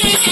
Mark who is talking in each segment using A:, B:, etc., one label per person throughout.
A: Thank you.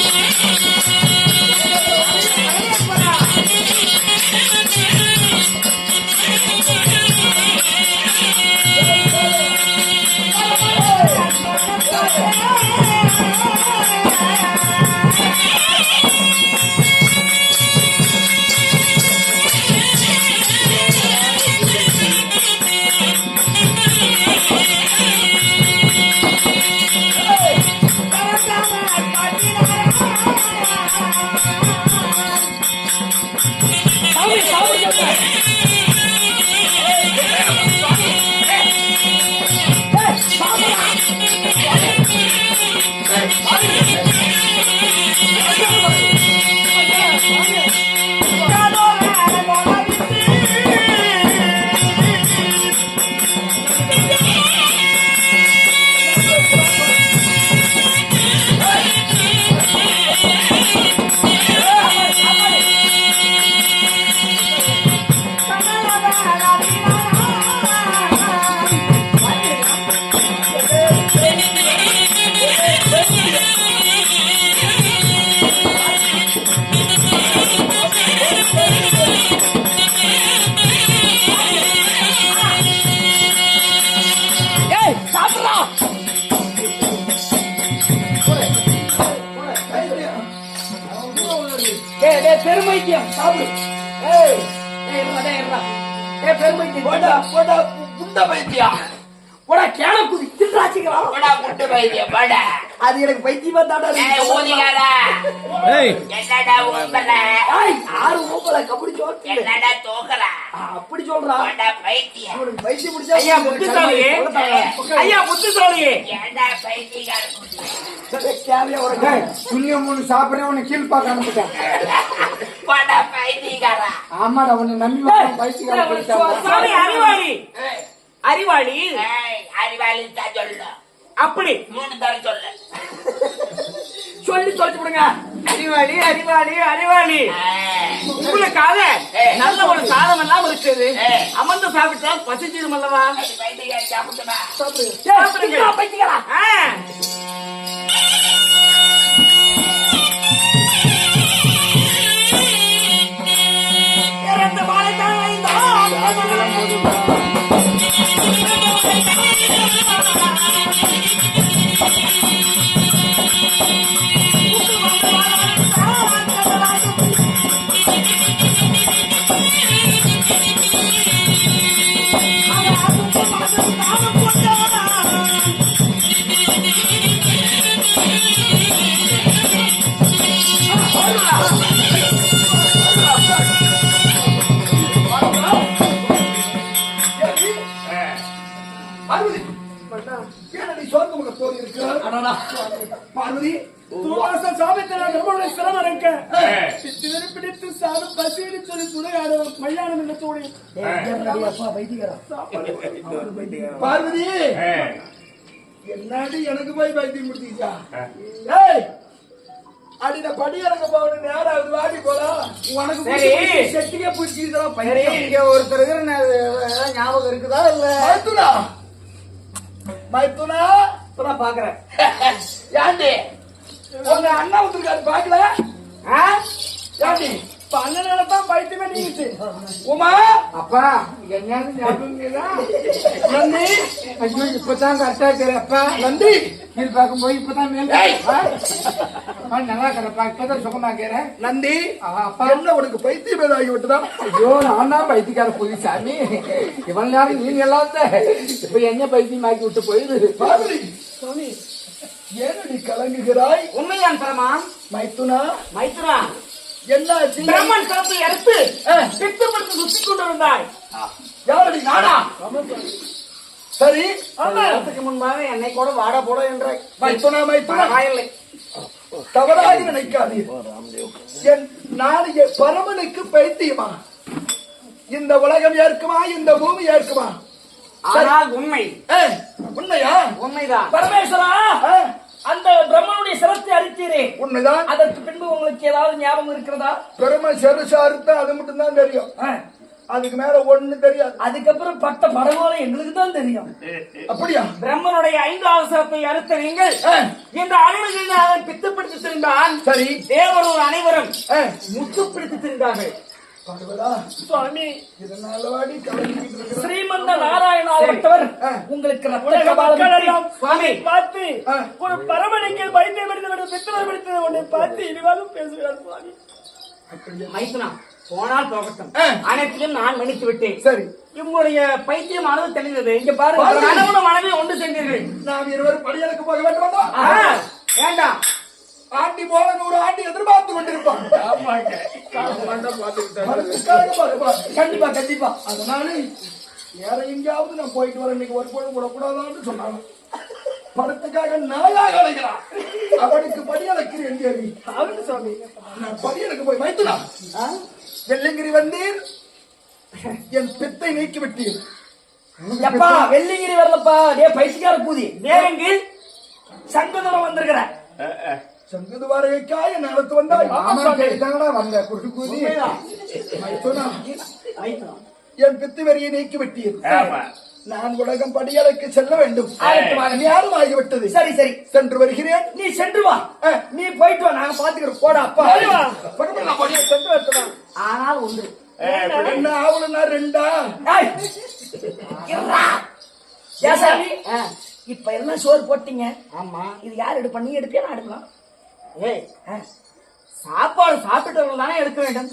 A: பெருமைக்கியம் சாப்பிடு ஏய் ஏய் இருடா டேய் இருடா ஏய் பெருமைக்கியம்
B: போடா போடா குண்ட பைத்தியா
A: போடா கேன குதி. தின்றாச்சிங்களா
B: போடா குண்ட பைத்தியா போடா.
A: அது எனக்கு பைத்தியமா தாடா
B: ஏய் ஊதிகாரா.
C: ஏய்.
B: என்னடா ஊம்பல?
A: ஏய் யாரு மூப்பல கபடி சோட்டு
B: என்னடா தோக்கலா
A: அப்படி சொல்றா.
B: போடா பைத்தியா
A: இவனுக்கு பைத்தியம் பிடிச்சா
D: ஐயா முத்துசாமி ஐயா முத்துசாமி
B: ஏன்டா பைத்தியக்கார
A: தேவையா உனக்கு
E: புண்ணியம் ஒண்ணு சாப்பிடுறேன் உன்னை கீழ் பார்க்க அனுப்பிட்டேன்.
B: போடா பைத்தியக்காரா.
E: ஆமாடா உன்னை நம்பி வந்தேன், பைத்தியக்காரன் போயிட்டான்.
D: சாமி அறிவாளி.
B: ஏய்,
D: அறிவாளி.
B: ஏய், அறிவாளி தான் சொல்லு
D: அப்படி.
B: மூணு தரம் சொல்லு.
A: சொல்லி தொலைச்சு விடுங்க
D: அறிவாளி அறிவாளி அறிவாளி உங்களுக்காக நல்ல ஒரு சாதம் எல்லாம் இருக்குது. அமர்ந்து சாப்பிட்டா பசிச்சிடும் அல்லவா
A: சாப்பிடுங்க பைத்தியங்களா
D: ஆ. சாமித்தன நம்மளுடைய சிரமம் இருக்க. பிடித்து பசின்னு சொல்லி கல்யாணம்
A: பைத்தியக்காரா
E: பார்வதி! என்னாடி எனக்கு போய் பைத்தியம் முடிச்சீச்சா? ஏய்! அடி நான் படி இறங்க போகணும். நேரம் ஆகுது வாடி போலாம். உனக்கு. செட்டிக்கே பையன்
D: இங்க ஒருத்தர் ஞாபகம் இருக்குதா இல்ல?
E: மைத்துனா? மைத்துனா?
A: இப்பதான் பாக்குறேன்.
E: ஏண்டி? உங்க அண்ணா வந்திருக்காரு பாக்கல?
D: இப்ப அண்ணனால தான் பைத்தியமே நீங்கிச்சு.
E: உமா?
C: அப்பா என்னன்னு ஞாபகம்
E: நந்தி?
C: ஐயோ இப்பதான் கரெக்டா
E: நந்தி?
C: கீழ் பார்க்கும் போய் இப்பதான் மேல்? ஆ, நல்லா இருக்கிறப்பா இப்பதான் சுகமா இருக்கிறேன்.
E: நந்தி?
C: அப்பா.
E: என்ன உனக்கு பைத்தியம் ஏதாகி விட்டுதா?
C: ஐயோ நான் தான் பைத்தியக்கார புலி சாமி. இவன் நேரம் நீ நல்லா இருந்த இப்ப என்ன பைத்தியமாக்கி விட்டு போயிரு?
E: ஏனடி கலங்குகிறாய்?
D: உண்மையான் பிரமான்.
E: மைத்துனா?
D: மைத்ரா
E: என்னாச்சு
D: பிரம்மன் சிறப்பை எடுத்து பித்தப்படுத்தி சுத்தி கொண்டிருந்தாய்.
E: யாரடி நானா சரி.
D: நேரத்துக்கு முன்பாக என்னை கூட வாட போட என்றாய்
E: மைத்துனா மைத்துனா.
D: பரவாயில்லை.
E: தவறாக நினைக்காதீர். நான் பரமனுக்கு பைத்தியமா? இந்த உலகம் ஏற்குமா? இந்த பூமி ஏற்குமா?
D: ஆனால் உண்மை.
E: உண்மையா?
D: உண்மைதான்.
A: பரமேஸ்வரா? அரித்தீரே
E: உண்மைதான்.
A: அதற்கு பின்பு உங்களுக்கு ஏதாவது ஞாபகம் இருக்கிறதா?
E: பெருமை செருசா இருந்தா அது மட்டும் தான் தெரியும். அதுக்கு மேல ஒண்ணு தெரியாது.
A: அதுக்கப்புறம் பட்ட படகோல எங்களுக்கு தான் தெரியும்.
E: அப்படியா?
D: பிரம்மனுடைய ஐந்து அவசரத்தை அறுத்த நீங்கள் இந்த அருள்கிரிநாதன் பித்தப்படுத்தி திருந்தால்
E: சரி.
D: தேவர்கள் அனைவரும் முத்து பிடித்து திரிந்தார்கள்.
F: சுவாமி
D: ஸ்ரீமந்த நாராயணாவட்டவர்
E: ஆ.
D: உங்களுக்கு சுவாமி.
F: பார்த்து. ஒரு பரமணிக்கு வைத்தியம் எடுத்து விட பித்தளை எடுத்து உன்னை பார்த்து இனிவாலும் பேசுகிறார் சுவாமி.
D: மைத்துனா போனால் போகட்டும்.
E: ஆ.
D: அனைத்தையும் நான் மன்னித்து விட்டேன்.
E: சரி.
D: உங்களுடைய பைத்தியமானது தெளிந்தது. இங்க பாருங்க
E: பாருங்க.
D: கணவனும் மனைவி ஒன்று சென்றீர்கள்
E: நாம் இருவரும் படியலுக்கு போக வேண்டும்
D: வேண்டாம்.
E: ஆண்டி போல நூறு ஆண்டி எதிர்பார்த்து கொண்டிருப்பான் பணத்துக்காக பார்ப்பான்.
D: கண்டிப்பா கண்டிப்பா
E: அதனால வேற எங்கேயாவது நான் போயிட்டு வரேன். இன்னைக்கு ஒரு பொழுது விடக்கூடாதான்னு சொன்னாங்க. பணத்துக்காக நாயாக அழைக்கிறான் அவனுக்கு படியலக்கிறேன் தேவி
F: அவரு சுவாமி.
E: நான் படியலுக்கு போய் மைத்துனா? வெள்ளங்கிரி வந்தீர். என் பித்தை நீக்கி விட்டீர்.
D: எப்பா வெள்ளிங்கிரி வரலப்பா. டே பைத்தியக்கார பூதி. நேரங்கில் சங்கதூரம் வந்திருக்கிற.
E: சங்கது வாரகைக்காய் என் நடத்து வந்தாய்
C: வந்த குறுக்கு கூதி
E: மைத்துனா.
D: மைத்துனா.
E: என் பித்து வெறியை நீக்கி விட்டீர். நான் உலகம் படியலுக்கு செல்ல வேண்டும். நேரம் ஆகிவிட்டது.
D: சரி சரி.
E: சென்று வருகிறேன்.
D: நீ சென்று வா. நீ போயிட்டு வா. நாங்க பாத்துக்கிறோம் போடா அப்பா.
E: சென்று
D: ஆனால் ஒன்று.
E: என்ன ஆவலன்னா ரெண்டா?
D: இப்ப எல்லாம் சோறு போட்டீங்க. ஆமா. இது யார் எடுப்பா? நீ எடுப்பியா? நான் எடுக்கலாம் ஏய் ஆ. சாப்பாடு சாப்பிட்டவங்க தானே எடுக்க வேண்டும்.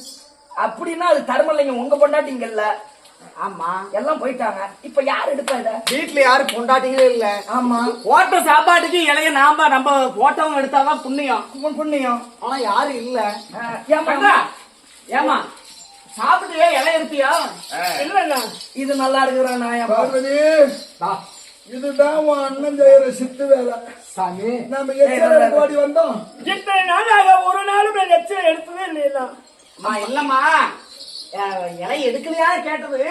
D: அப்படின்னா அது தர்மம் இல்லைங்க உங்க பொண்டாட்டிங்க இல்ல. ஆமா எல்லாம் போயிட்டாங்க. இப்ப யார் எடுப்பா இத?
C: வீட்டுல யாரும் கொண்டாட்டிங்களே இல்ல?
D: ஆமா. ஓட்ட சாப்பாட்டுக்கு இலைய நாம நம்ம போட்டவங்க எடுத்தாதான் புண்ணியம். புண்- புண்ணியம்.
C: ஆனா யாரும் இல்ல?
D: ஆ, ஏம்மா? ஏமா சாப்பிட்டியா இலை எடுத்தியா? இல்ல இது நல்லா இருக்கிற நாயம்
E: பார்வதி. இதுதான் உன் அண்ணன் செய்யற சித்து வேலை.
C: சாமி.
E: நாம எச்சர ஓடி வந்தோம்?
F: இத்தனை நாளாக ஒரு நாளும் நான் எச்சரிக்கை எடுத்ததே இல்லையா
D: அம்மா இல்லம்மா. இலை எடுக்கலையா கேட்டது?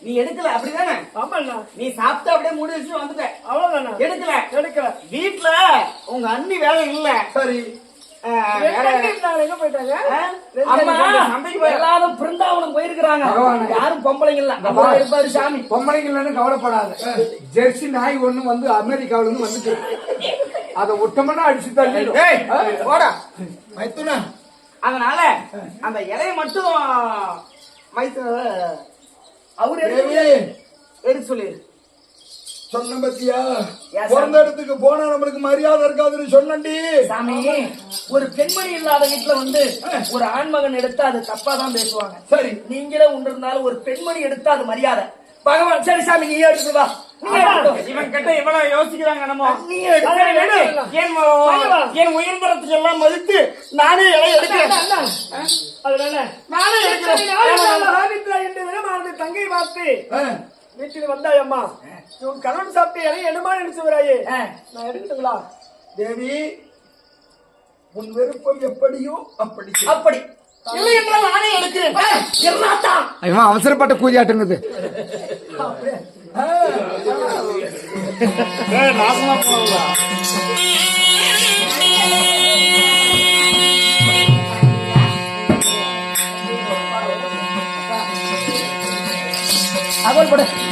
D: நீ எடுக்கல அப்படிதானே?
F: ஆமாண்ணா.
D: நீ சாப்பிட்டு அப்படியே மூடி வச்சு வந்துட்ட.
F: அவ்வளவுதானா
D: எடுக்கல.
F: எடுக்கல.
D: வீட்டுல உங்க அண்ணி வேலை இல்ல.
E: சரி.
D: எல்லாரும் பிருந்தாவனம் போயிருக்கிறாங்க. யாரும் பொம்பளைங்க இல்ல.
C: இந்த
D: அம்மா
C: பாரு.
D: எடுப்பாரு சாமி.
C: பொம்பளைங்கன்னு கவலைப்படாத. ஜெர்சி நாய் ஒண்ணு வந்து அமெரிக்காவில இருந்து வந்துட்டு அதை விட்டோம்னா அடிச்சு
E: மைத்துனா.
D: அதனால அந்த இலைய மட்டும் மைத்து அவரு எடுத்து சொல்லிடு
E: சொன்ன பத்தியா. பிறந்த இடத்துக்கு போனா நம்மளுக்கு மரியாதை இருக்காதுன்னு சொன்னண்டி
D: சாமி ஒரு பெண்மணி இல்லாத வீட்டுல வந்து ஒரு ஆண்மகன் எடுத்தா அது தப்பா தான் பேசுவாங்க.
E: சரி.
D: நீங்களே ஒன்று இருந்தாலும் ஒரு பெண்மணி எடுத்தா அது மரியாதை. பகவான் சரி சாமி நீ எடுத்து வா.
B: இவன் கிட்ட இவ்வளவு யோசிக்கிறாங்க நம்ம. என் உயர்ந்தரத்துக்கு எல்லாம் மதித்து நானே இலை எடுக்கிறேன்?
F: அதனால
B: நானே எடுக்கிறேன்.
F: என்று தங்கை பார்த்து
E: ஆ,
F: வீட்டில் வந்தாயம்மா உன் கணவன் சாப்பிட்டு இலையை என்னமா நினைச்சு வராயே. நான் எடுத்துங்களா
E: தேவி உன் விருப்பம் எப்படியோ அப்படி செய்.
D: அப்படி. இல்லை என்றால் நானே எடுக்கிறேன்.
C: இவன் அவசரப்பட்ட கூதியாட்டுங்குது
E: ஆ,
D: அவள் பட
E: ஆ